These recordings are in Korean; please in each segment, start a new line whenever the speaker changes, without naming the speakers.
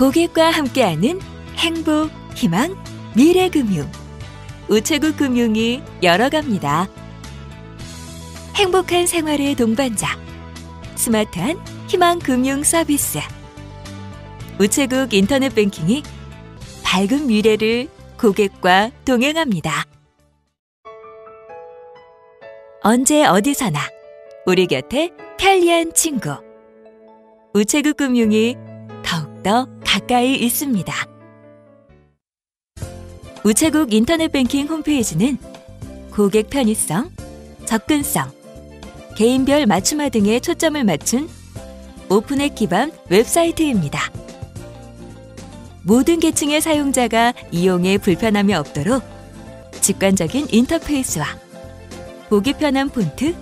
고객과 함께하는 행복, 희망, 미래금융. 우체국 금융이 열어갑니다. 행복한 생활의 동반자. 스마트한 희망 금융 서비스. 우체국 인터넷 뱅킹이 밝은 미래를 고객과 동행합니다. 언제 어디서나 우리 곁에 편리한 친구. 우체국 금융이 더욱더 가까이 있습니다. 우체국 인터넷 뱅킹 홈페이지는 고객 편의성, 접근성, 개인별 맞춤화 등에 초점을 맞춘 오픈앱 기반 웹사이트입니다. 모든 계층의 사용자가 이용에 불편함이 없도록 직관적인 인터페이스와 보기 편한 폰트,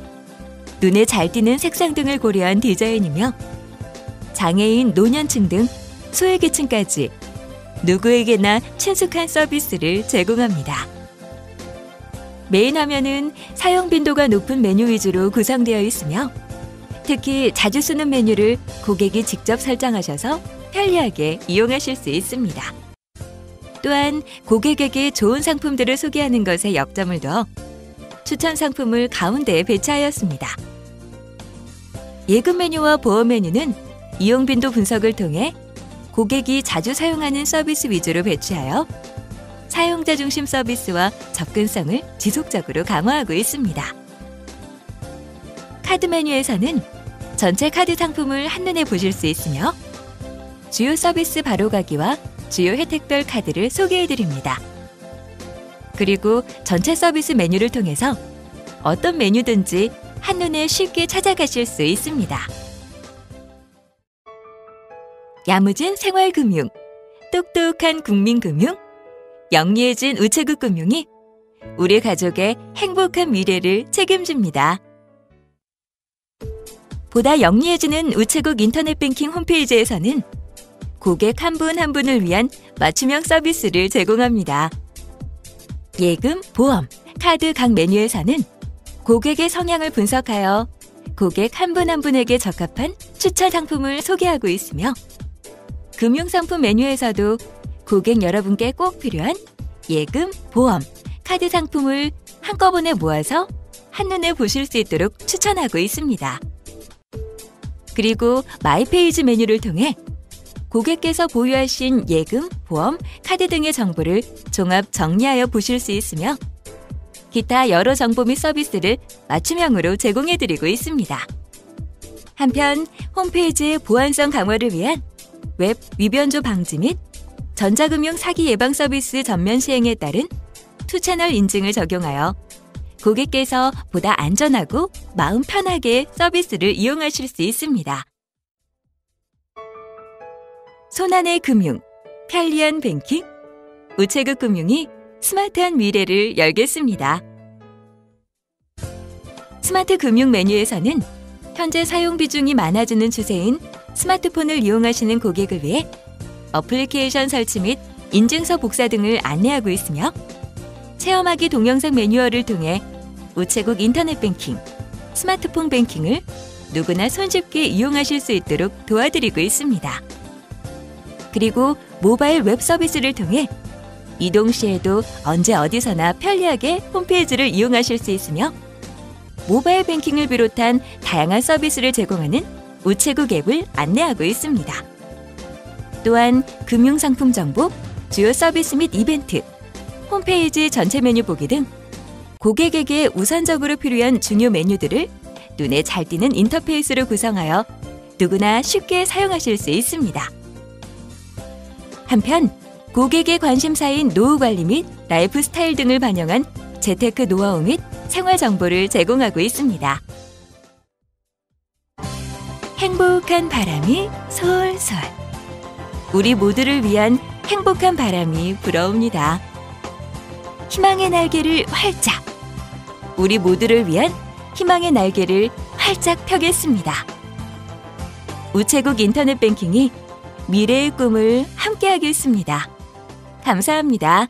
눈에 잘 띄는 색상 등을 고려한 디자인이며 장애인, 노년층 등 소외계층까지 누구에게나 친숙한 서비스를 제공합니다. 메인 화면은 사용 빈도가 높은 메뉴 위주로 구성되어 있으며 특히 자주 쓰는 메뉴를 고객이 직접 설정하셔서 편리하게 이용하실 수 있습니다. 또한 고객에게 좋은 상품들을 소개하는 것에 역점을 둬 추천 상품을 가운데에 배치하였습니다. 예금 메뉴와 보험 메뉴는 이용 빈도 분석을 통해 고객이 자주 사용하는 서비스 위주로 배치하여 사용자 중심 서비스와 접근성을 지속적으로 강화하고 있습니다. 카드 메뉴에서는 전체 카드 상품을 한눈에 보실 수 있으며 주요 서비스 바로가기와 주요 혜택별 카드를 소개해 드립니다. 그리고 전체 서비스 메뉴를 통해서 어떤 메뉴든지 한눈에 쉽게 찾아가실 수 있습니다. 야무진 생활금융, 똑똑한 국민금융, 영리해진 우체국 금융이 우리 가족의 행복한 미래를 책임집니다. 보다 영리해지는 우체국 인터넷 뱅킹 홈페이지에서는 고객 한 분한 한 분을 위한 맞춤형 서비스를 제공합니다. 예금, 보험, 카드 각 메뉴에서는 고객의 성향을 분석하여 고객 한 분한 한 분에게 적합한 추천 상품을 소개하고 있으며 금융상품 메뉴에서도 고객 여러분께 꼭 필요한 예금, 보험, 카드 상품을 한꺼번에 모아서 한눈에 보실 수 있도록 추천하고 있습니다. 그리고 마이페이지 메뉴를 통해 고객께서 보유하신 예금, 보험, 카드 등의 정보를 종합 정리하여 보실 수 있으며 기타 여러 정보 및 서비스를 맞춤형으로 제공해드리고 있습니다. 한편 홈페이지의 보안성 강화를 위한 웹 위변조 방지 및 전자금융 사기 예방 서비스 전면 시행에 따른 투채널 인증을 적용하여 고객께서 보다 안전하고 마음 편하게 서비스를 이용하실 수 있습니다. 손안의 금융, 편리한 뱅킹, 우체국 금융이 스마트한 미래를 열겠습니다. 스마트 금융 메뉴에서는 현재 사용 비중이 많아지는 추세인 스마트폰을 이용하시는 고객을 위해 어플리케이션 설치 및 인증서 복사 등을 안내하고 있으며 체험하기 동영상 매뉴얼을 통해 우체국 인터넷 뱅킹, 스마트폰 뱅킹을 누구나 손쉽게 이용하실 수 있도록 도와드리고 있습니다. 그리고 모바일 웹 서비스를 통해 이동 시에도 언제 어디서나 편리하게 홈페이지를 이용하실 수 있으며 모바일 뱅킹을 비롯한 다양한 서비스를 제공하는 우체국 앱을 안내하고 있습니다. 또한 금융상품 정보, 주요 서비스 및 이벤트, 홈페이지 전체 메뉴 보기 등 고객에게 우선적으로 필요한 중요 메뉴들을 눈에 잘 띄는 인터페이스로 구성하여 누구나 쉽게 사용하실 수 있습니다. 한편 고객의 관심사인 노후 관리 및 라이프 스타일 등을 반영한 재테크 노하우 및 생활 정보를 제공하고 있습니다. 행복한 바람이 솔솔. 우리 모두를 위한 행복한 바람이 불어옵니다. 희망의 날개를 활짝. 우리 모두를 위한 희망의 날개를 활짝 펴겠습니다. 우체국 인터넷 뱅킹이 미래의 꿈을 함께하겠습니다. 감사합니다.